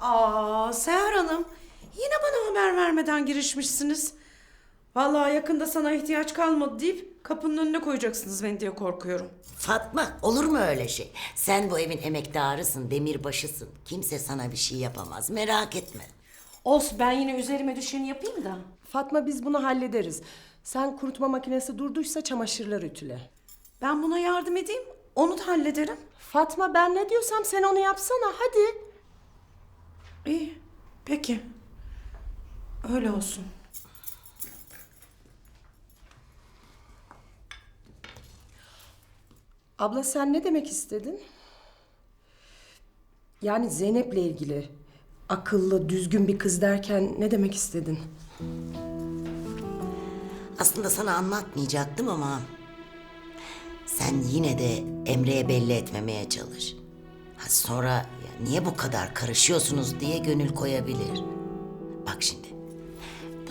Aa Seher Hanım, yine bana haber vermeden girişmişsiniz. Vallahi yakında sana ihtiyaç kalmadı deyip kapının önüne koyacaksınız beni diye korkuyorum. Fatma olur mu öyle şey? Sen bu evin emektarısın, demirbaşısın. Kimse sana bir şey yapamaz. Merak etme. Olsun ben yine üzerime düşeni yapayım da. Fatma biz bunu hallederiz. Sen kurutma makinesi durduysa çamaşırlar ütüle. Ben buna yardım edeyim, onu da hallederim. Fatma ben ne diyorsam sen onu yapsana hadi. İyi, peki. Öyle olsun. Abla sen ne demek istedin? Yani Zeynep'le ilgili akıllı, düzgün bir kız derken ne demek istedin? Aslında sana anlatmayacaktım ama... Sen yine de Emre'ye belli etmemeye çalış. Sonra ya niye bu kadar karışıyorsunuz diye gönül koyabilir. Bak şimdi.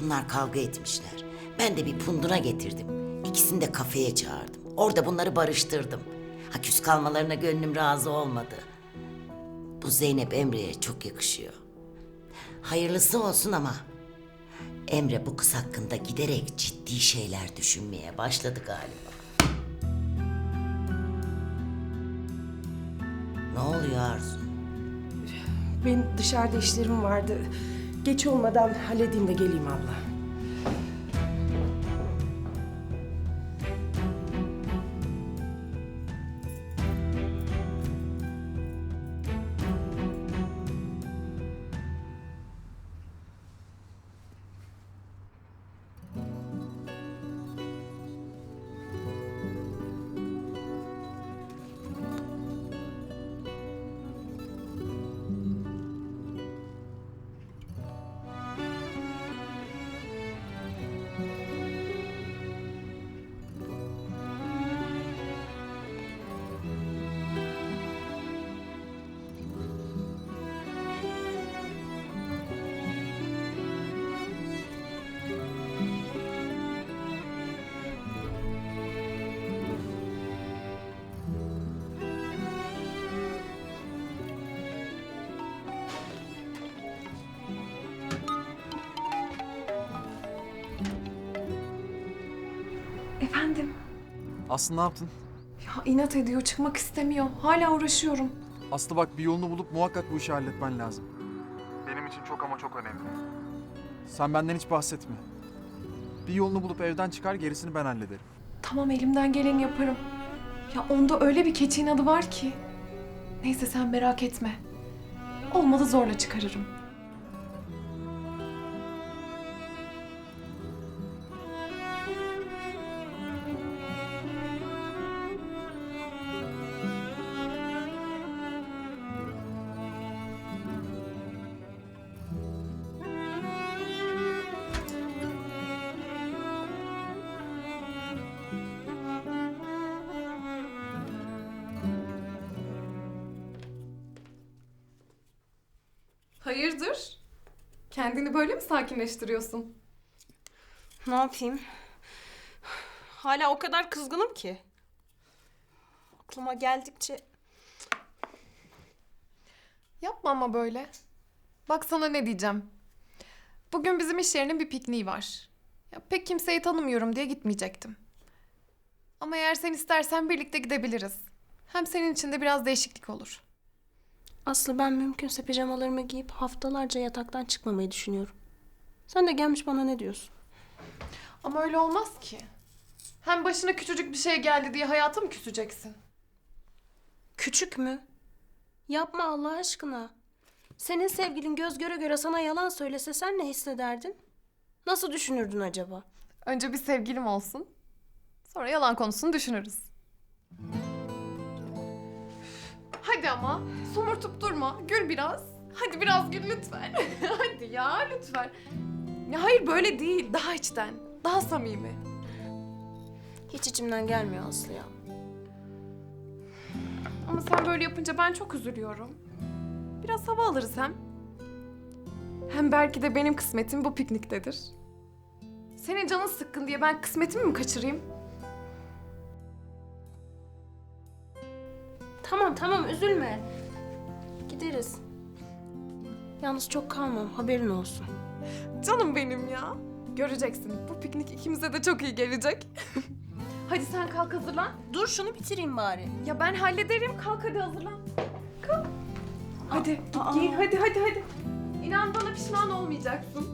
Bunlar kavga etmişler. Ben de bir punduna getirdim. İkisini de kafeye çağırdım. Orada bunları barıştırdım. Ha küs kalmalarına gönlüm razı olmadı. Bu Zeynep Emre'ye çok yakışıyor. Hayırlısı olsun ama Emre bu kız hakkında giderek ciddi şeyler düşünmeye başladı galiba. Ne oluyor Arzu? Benim dışarıda işlerim vardı. Geç olmadan halledeyim de geleyim abla. Aslı ne yaptın? Ya inat ediyor, çıkmak istemiyor. Hala uğraşıyorum. Aslı bak bir yolunu bulup muhakkak bu işi halletmen lazım. Benim için çok ama çok önemli. Sen benden hiç bahsetme. Bir yolunu bulup evden çıkar gerisini ben hallederim. Tamam elimden geleni yaparım. Ya onda öyle bir keçi inadı var ki. Neyse sen merak etme. Olmadı zorla çıkarırım. Hayırdır? Kendini böyle mi sakinleştiriyorsun? Ne yapayım? Hala o kadar kızgınım ki. Aklıma geldikçe Yapma ama böyle. Bak sana ne diyeceğim. Bugün bizim iş yerinin bir pikniği var. Ya pek kimseyi tanımıyorum diye gitmeyecektim. Ama eğer sen istersen birlikte gidebiliriz. Hem senin için de biraz değişiklik olur. Aslı ben mümkünse pijamalarımı giyip haftalarca yataktan çıkmamayı düşünüyorum. Sen de gelmiş bana ne diyorsun? Ama öyle olmaz ki. Hem başına küçücük bir şey geldi diye hayata mı küseceksin? Küçük mü? Yapma Allah aşkına. Senin sevgilin göz göre göre sana yalan söylese sen ne hissederdin? Nasıl düşünürdün acaba? Önce bir sevgilim olsun. Sonra yalan konusunu düşünürüz. Hadi ama somurtup durma. Gül biraz. Hadi biraz gül lütfen. Hadi ya lütfen. Ya hayır böyle değil. Daha içten. Daha samimi. Hiç içimden gelmiyor Aslı ya. Ama sen böyle yapınca ben çok üzülüyorum. Biraz hava alırız hem. Hem belki de benim kısmetim bu pikniktedir. Senin canın sıkkın diye ben kısmetimi mi kaçırayım? Tamam üzülme. Gideriz. Yalnız çok kalmam haberin olsun. Canım benim ya. Göreceksin. Bu piknik ikimize de çok iyi gelecek. hadi sen kalk hazırlan. Dur şunu bitireyim bari. Ya ben hallederim. Kalk hadi hazırlan. Kalk. Hadi git giyin. Hadi hadi hadi. İnan bana pişman olmayacaksın.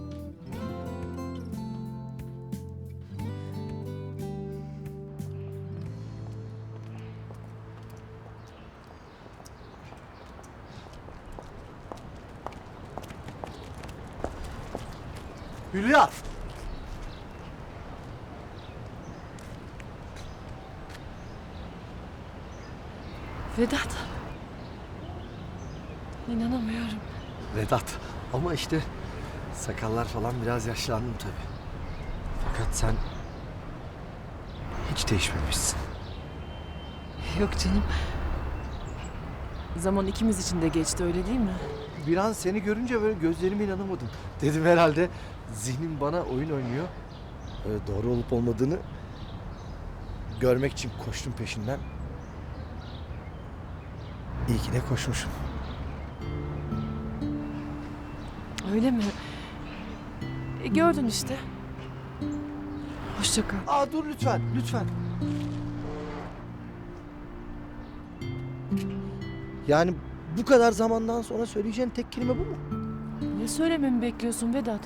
Hülya! Vedat. İnanamıyorum. Vedat. Ama işte sakallar falan biraz yaşlandım tabii. Fakat sen hiç değişmemişsin. Yok canım. Zaman ikimiz için de geçti öyle değil mi? Bir an seni görünce böyle gözlerime inanamadım. Dedim herhalde zihnim bana oyun oynuyor. Ee, doğru olup olmadığını görmek için koştum peşinden. İyi ki de koşmuşum. Öyle mi? E, gördün işte. Hoşça kal. Aa dur lütfen, lütfen. Yani bu kadar zamandan sonra söyleyeceğin tek kelime bu mu? Ne söylememi bekliyorsun Vedat?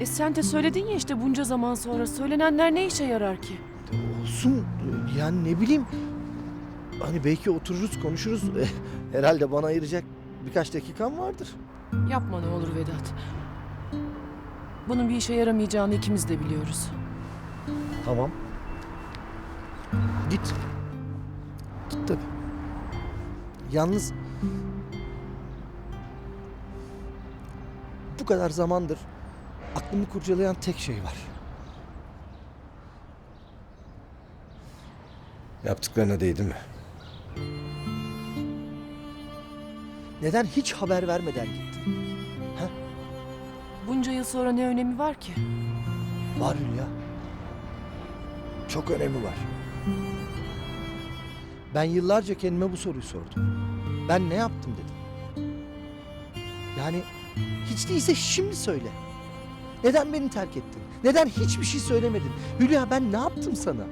E sen de söyledin ya işte bunca zaman sonra söylenenler ne işe yarar ki? Olsun yani ne bileyim. Hani belki otururuz konuşuruz. Eh, Herhalde bana ayıracak birkaç dakikan vardır. Yapma ne olur Vedat. Bunun bir işe yaramayacağını ikimiz de biliyoruz. Tamam. Git. Git Yalnız bu kadar zamandır aklımı kurcalayan tek şey var. Yaptıklarına değdi mi? Neden hiç haber vermeden gittin? Bunca yıl sonra ne önemi var ki? Var Hülya. Çok önemi var. Ben yıllarca kendime bu soruyu sordum. Ben ne yaptım dedim. Yani hiç değilse şimdi söyle. Neden beni terk ettin? Neden hiçbir şey söylemedin? Hülya ben ne yaptım sana?